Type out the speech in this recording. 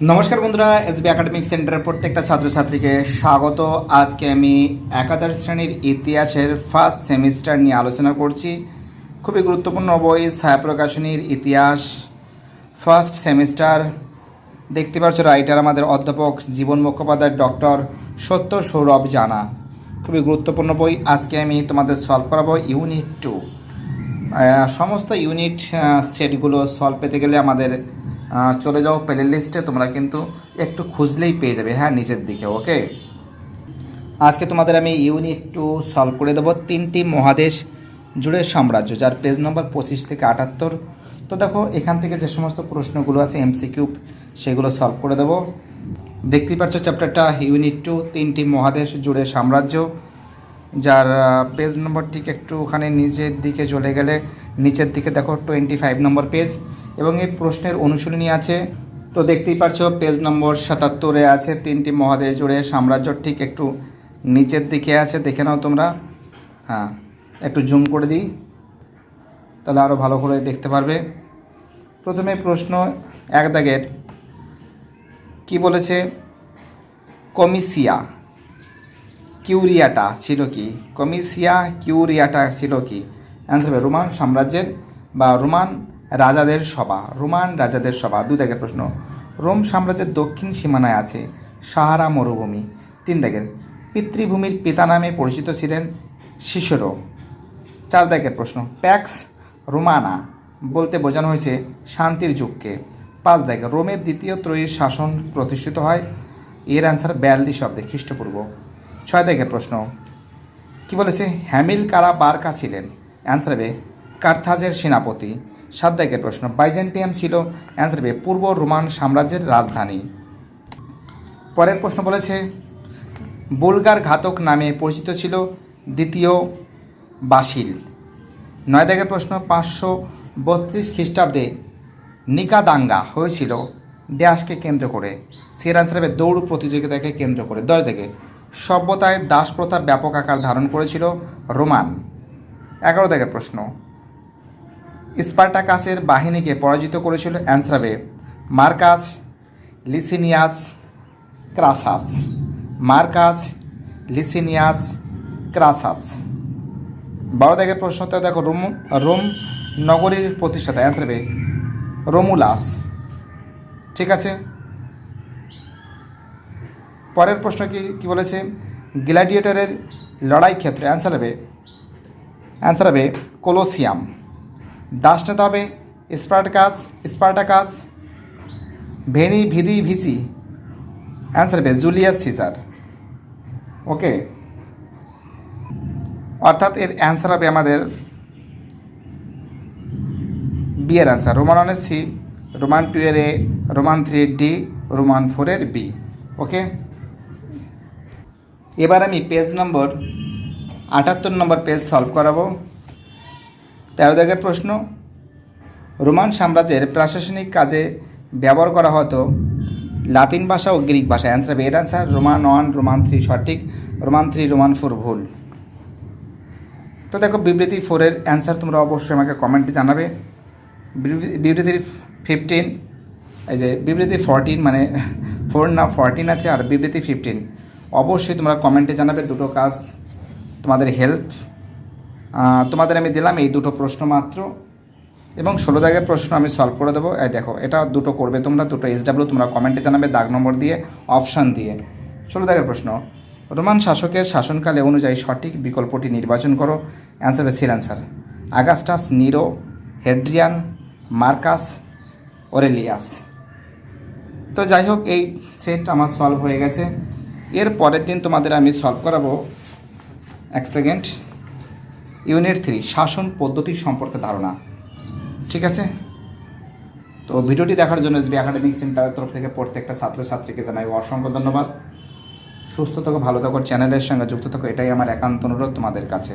নমস্কার বন্ধুরা SB academic সেন্টারের প্রত্যেকটা ছাত্রছাত্রীকে স্বাগত। আজকে আমি একাদশ শ্রেণির ইতিহাসের ফার্স্ট সেমিস্টার নিয়ে আলোচনা করছি। খুবই গুরুত্বপূর্ণ বই ছায়া প্রকাশনীর ইতিহাস ফার্স্ট সেমিস্টার দেখতে পাচ্ছ রাইটার আমাদের অধ্যাপক, জীবন মুখোপাধ্যায় ডক্টর সত্য সৌরভ জানা। খুবই গুরুত্বপূর্ণ বই। আজকে আমি তোমাদের সলভ করাবো ইউনিট টু সমস্ত ইউনিট সেটগুলো সলভ পেতে গেলে আমাদের চলে যাও প্লে লিস্টে তোমরা কিন্তু একটু খুঁজলেই পেয়ে যাবে হ্যাঁ নিচের দিকে, ওকে? আজকে তোমাদের আমি ইউনিট টু সলভ করে দেবো তিনটি মহাদেশ জুড়ে সাম্রাজ্য, যার পেজ নম্বর পঁচিশ থেকে আটাত্তর। তো দেখো, এখান থেকে যে সমস্ত প্রশ্নগুলো আছে এমসিকিউ সেগুলো সলভ করে দেবো। দেখতেই পাচ্ছ চ্যাপ্টারটা ইউনিট টু তিনটি মহাদেশ জুড়ে সাম্রাজ্য, যার পেজ নম্বর ঠিক একটুখানি নিচের দিকে চলে গেলে, নিচের দিকে দেখো টোয়েন্টি ফাইভ নম্বর পেজ এবং এই প্রশ্নের অনুশীলনী আছে। তো দেখতেই পারছ পেজ নম্বর সাতাত্তরে আছে, তিনটি মহাদেশ জুড়ে সাম্রাজ্য ঠিক একটু নিচের দিকে আছে, দেখে নাও তোমরা। হ্যাঁ একটু জুম করে দিই, তাহলে আরও ভালো করে দেখতে পারবে। প্রথমে প্রশ্ন, এক দাগের, কি বলেছে? কমিসিয়া, কিউরিয়াটা ছিল কি? কমিসিয়া, কিউরিয়াটা ছিল কি? অ্যান্সার হবে, রোমান সাম্রাজ্যের বা রোমান রাজাদের সভা, রোমান রাজাদের সভা, দু দাগের প্রশ্ন। রোম সাম্রাজ্যের দক্ষিণ সীমানায় আছে সাহারা মরুভূমি। তিন দাগের পিতৃভূমির পিতা নামে পরিচিত ছিলেন শিশরো। চার দাগের প্রশ্ন, প্যাক্স রোমানা বলতে বোঝানো হয়েছে শান্তির যুগকে। পাঁচ দাগে রোমের দ্বিতীয় ত্রয়ীর শাসন প্রতিষ্ঠিত হয়। এর অ্যান্সার বিয়াল্লিশ শব্দে, খ্রিস্টপূর্ব। ছয় দাগের প্রশ্ন, কি বলেছে? হ্যামিল কারা বার্কা ছিলেন? অ্যান্সার হবে, কার্থাজের সেনাপতি। সাত দাগের প্রশ্ন, বাইজেন্টিয়াম ছিল অ্যান্সার হবে পূর্ব রোমান সাম্রাজ্যের রাজধানী। পরের প্রশ্ন বলেছে, বুলগার ঘাতক নামে পরিচিত ছিল দ্বিতীয় বাসিল। নয় দাগের প্রশ্ন, পাঁচশো বত্রিশ খ্রিস্টাব্দে নিকাদাঙ্গা হয়েছিল ড্যাশকে কেন্দ্র করে। সের আনসার হবে দৌড় প্রতিযোগিতাকে কেন্দ্র করে। দশ দাগে, সভ্যতায় দাস প্রথা ব্যাপক আকার ধারণ করেছিল রোমান। এগারো দাগের প্রশ্ন স্পার্টাকাসের বাহিনীকে পরাজিত করেছিল অ্যান্সার হবে মার্কাস লিসিনিয়াস ক্রাসাস। মার্কাস লিসিনিয়াস ক্রাসাস। বারো দাগের প্রশ্নটা দেখো, রোম রোম নগরীর প্রতিষ্ঠাতা অ্যান্সার হবে রোমুলাস। ঠিক আছে? পরের প্রশ্ন কি কি বলেছে? গ্ল্যাডিয়েটরের লড়াই ক্ষেত্রে অ্যান্সার হবে অ্যান্সার হবে কোলোসিয়াম। দাস নেতা হবে Spartacus Spartacus, veni, vidi, vici. Answer হবে জুলিয়াস সিজার। ওকে অর্থাৎ এর অ্যান্সার হবে আমাদের বি এর অ্যান্সার রোমান ওয়ানের সি রোমান টু এর A Roman three D Roman ফোরের বি ওকে এবার আমি পেজ নম্বর আটাত্তর নম্বর পেজ সলভ করাবো। তেরো দাগের প্রশ্ন, রোমান সাম্রাজ্যের প্রশাসনিক কাজে ব্যবহার করা হতো লাতিন ভাষা ও গ্রিক ভাষা। অ্যান্সার হবে এর answer Roman one, Roman three, সঠিক। রোমান থ্রি, রোমান ফোর, ভুল। তো দেখো, বিবৃতি ফোরের অ্যান্সার তোমরা অবশ্যই আমাকে কমেন্টে জানাবে। বিবৃতি- ফিফটিন এই যে বিবৃতি ফোরটিন মানে ফোর না ফোরটিন আছে আর বিবৃতি ফিফটিন অবশ্যই তোমরা কমেন্টে জানাবে, দুটো কাজ তোমাদের হেল্প তোমাদের আমি দিলাম এই দুটো প্রশ্ন মাত্র। এবং ষোলো দাগের প্রশ্ন আমি সলভ করে দেবো। এই দেখো, এটা দুটো করবে তোমরা, দুটো এস ডাব্লিউ তোমরা কমেন্টে জানাবে দাগ নম্বর দিয়ে অপশান দিয়ে। ষোলো দাগের প্রশ্ন, রোমান শাসকের শাসনকালে অনুযায়ী সঠিক বিকল্পটি নির্বাচন করো। অ্যান্সার হবে সির answer Augustus Nero Hadrian Marcus Aurelius তো যাই হোক, এই সেট আমার সলভ হয়ে গেছে। এর পরের দিন তোমাদের আমি সলভ করাবো। এক সেকেন্ড ইউনিট থ্রি, শাসন পদ্ধতি সম্পর্কে ধারণা। ঠিক আছে? তো ভিডিওটি দেখার জন্য এসবি একাডেমিক সেন্টারের তরফ থেকে প্রত্যেকটা ছাত্রছাত্রীকে জানাই অসংখ্য ধন্যবাদ। সুস্থ থাকো, ভালো থাকো, চ্যানেলের সঙ্গে যুক্ত থাকো, এটাই আমার একান্ত অনুরোধ তোমাদের কাছে।